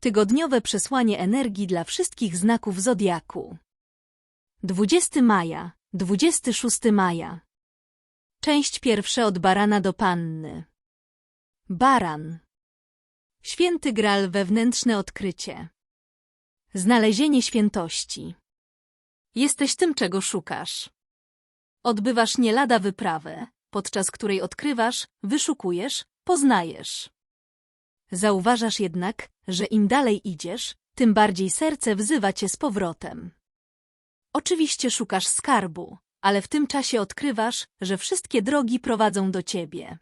Tygodniowe przesłanie energii dla wszystkich znaków zodiaku. 20 maja, 26 maja. Część pierwsza od barana do panny. Baran. Święty Gral wewnętrzne odkrycie. Znalezienie świętości. Jesteś tym, czego szukasz. Odbywasz nie lada wyprawę, podczas której odkrywasz, wyszukujesz, poznajesz. Zauważasz jednak, że im dalej idziesz, tym bardziej serce wzywa cię z powrotem. Oczywiście szukasz skarbu, ale w tym czasie odkrywasz, że wszystkie drogi prowadzą do ciebie.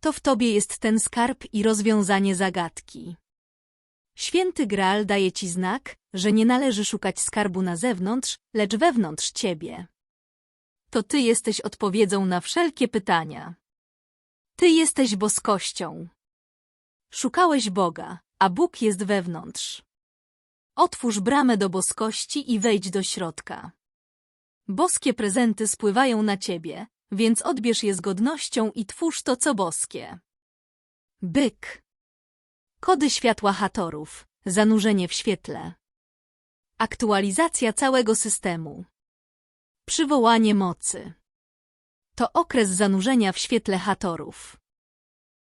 To w tobie jest ten skarb i rozwiązanie zagadki. Święty Graal daje ci znak, że nie należy szukać skarbu na zewnątrz, lecz wewnątrz ciebie. To ty jesteś odpowiedzią na wszelkie pytania. Ty jesteś boskością. Szukałeś Boga, a Bóg jest wewnątrz. Otwórz bramę do boskości i wejdź do środka. Boskie prezenty spływają na ciebie, więc odbierz je z godnością i twórz to, co boskie. Byk. Kody światła Hatorów. Zanurzenie w świetle. Aktualizacja całego systemu. Przywołanie mocy. To okres zanurzenia w świetle Hatorów.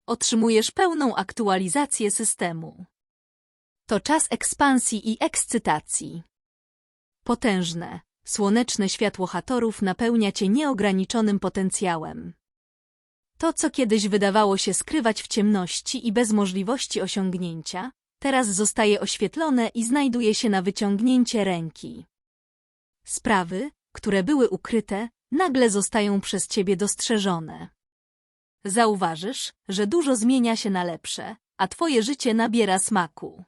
Otrzymujesz pełną aktualizację systemu. To czas ekspansji i ekscytacji. Potężne, słoneczne światło Hatorów napełnia cię nieograniczonym potencjałem. To, co kiedyś wydawało się skrywać w ciemności i bez możliwości osiągnięcia, teraz zostaje oświetlone i znajduje się na wyciągnięcie ręki. Sprawy, które były ukryte, nagle zostają przez ciebie dostrzeżone. Zauważysz, że dużo zmienia się na lepsze, a twoje życie nabiera smaku.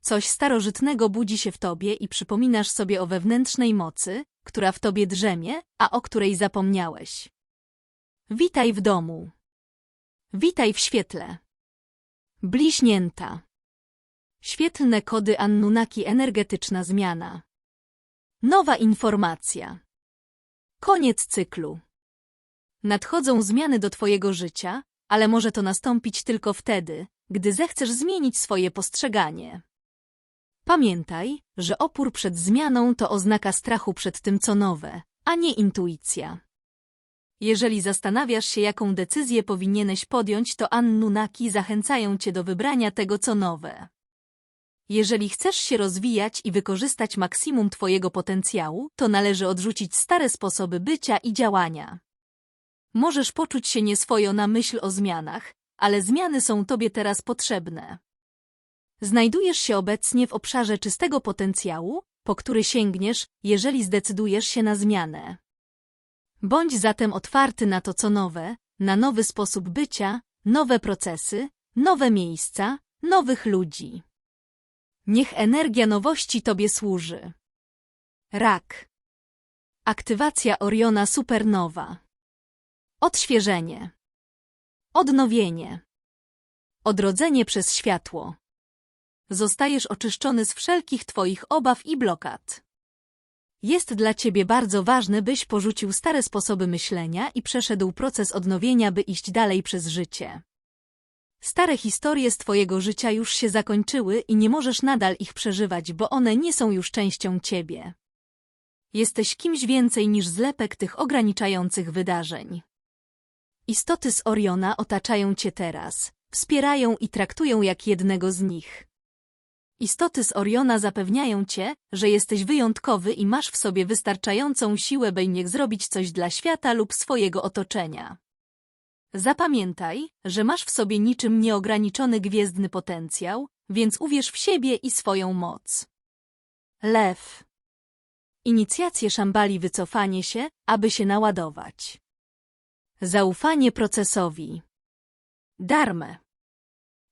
Coś starożytnego budzi się w tobie i przypominasz sobie o wewnętrznej mocy, która w tobie drzemie, a o której zapomniałeś. Witaj w domu. Witaj w świetle. Bliźnięta. Świetlne kody Annunaki energetyczna zmiana. Nowa informacja. Koniec cyklu. Nadchodzą zmiany do Twojego życia, ale może to nastąpić tylko wtedy, gdy zechcesz zmienić swoje postrzeganie. Pamiętaj, że opór przed zmianą to oznaka strachu przed tym, co nowe, a nie intuicja. Jeżeli zastanawiasz się, jaką decyzję powinieneś podjąć, to Annunaki zachęcają cię do wybrania tego, co nowe. Jeżeli chcesz się rozwijać i wykorzystać maksimum twojego potencjału, to należy odrzucić stare sposoby bycia i działania. Możesz poczuć się nieswojo na myśl o zmianach, ale zmiany są tobie teraz potrzebne. Znajdujesz się obecnie w obszarze czystego potencjału, po który sięgniesz, jeżeli zdecydujesz się na zmianę. Bądź zatem otwarty na to, co nowe, na nowy sposób bycia, nowe procesy, nowe miejsca, nowych ludzi. Niech energia nowości Tobie służy. Rak. Aktywacja Oriona Supernowa. Odświeżenie. Odnowienie. Odrodzenie przez światło. Zostajesz oczyszczony z wszelkich Twoich obaw i blokad. Jest dla Ciebie bardzo ważne, byś porzucił stare sposoby myślenia i przeszedł proces odnowienia, by iść dalej przez życie. Stare historie z Twojego życia już się zakończyły i nie możesz nadal ich przeżywać, bo one nie są już częścią Ciebie. Jesteś kimś więcej niż zlepek tych ograniczających wydarzeń. Istoty z Oriona otaczają Cię teraz, wspierają i traktują jak jednego z nich. Istoty z Oriona zapewniają Cię, że jesteś wyjątkowy i masz w sobie wystarczającą siłę, by niech zrobić coś dla świata lub swojego otoczenia. Zapamiętaj, że masz w sobie niczym nieograniczony gwiezdny potencjał, więc uwierz w siebie i swoją moc. Lew. Inicjację szambali wycofanie się, aby się naładować. Zaufanie procesowi. Darmę.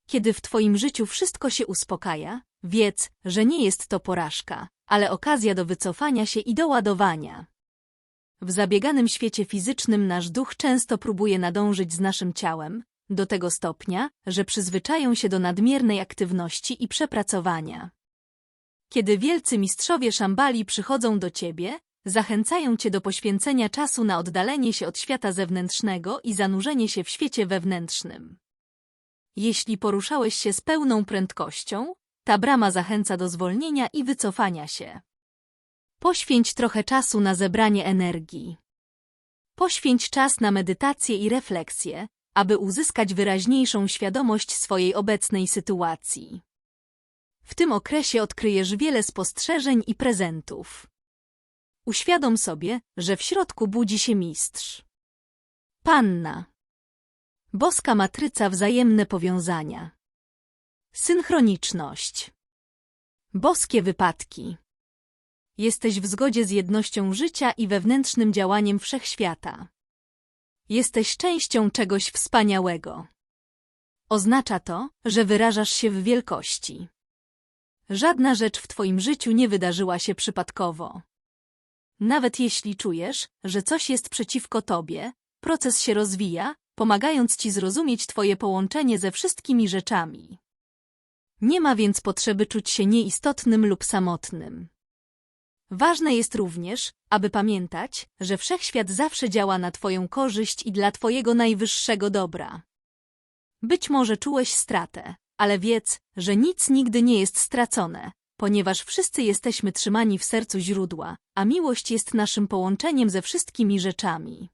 Kiedy w Twoim życiu wszystko się uspokaja, wiedz, że nie jest to porażka, ale okazja do wycofania się i doładowania. W zabieganym świecie fizycznym nasz duch często próbuje nadążyć z naszym ciałem, do tego stopnia, że przyzwyczają się do nadmiernej aktywności i przepracowania. Kiedy wielcy mistrzowie szambali przychodzą do ciebie, zachęcają cię do poświęcenia czasu na oddalenie się od świata zewnętrznego i zanurzenie się w świecie wewnętrznym. Jeśli poruszałeś się z pełną prędkością, ta brama zachęca do zwolnienia i wycofania się. Poświęć trochę czasu na zebranie energii. Poświęć czas na medytację i refleksję, aby uzyskać wyraźniejszą świadomość swojej obecnej sytuacji. W tym okresie odkryjesz wiele spostrzeżeń i prezentów. Uświadom sobie, że w środku budzi się mistrz. Panna. Boska matryca wzajemne powiązania. Synchroniczność. Boskie wypadki. Jesteś w zgodzie z jednością życia i wewnętrznym działaniem wszechświata. Jesteś częścią czegoś wspaniałego. Oznacza to, że wyrażasz się w wielkości. Żadna rzecz w Twoim życiu nie wydarzyła się przypadkowo. Nawet jeśli czujesz, że coś jest przeciwko Tobie, proces się rozwija, pomagając Ci zrozumieć Twoje połączenie ze wszystkimi rzeczami. Nie ma więc potrzeby czuć się nieistotnym lub samotnym. Ważne jest również, aby pamiętać, że wszechświat zawsze działa na Twoją korzyść i dla Twojego najwyższego dobra. Być może czułeś stratę, ale wiedz, że nic nigdy nie jest stracone, ponieważ wszyscy jesteśmy trzymani w sercu źródła, a miłość jest naszym połączeniem ze wszystkimi rzeczami.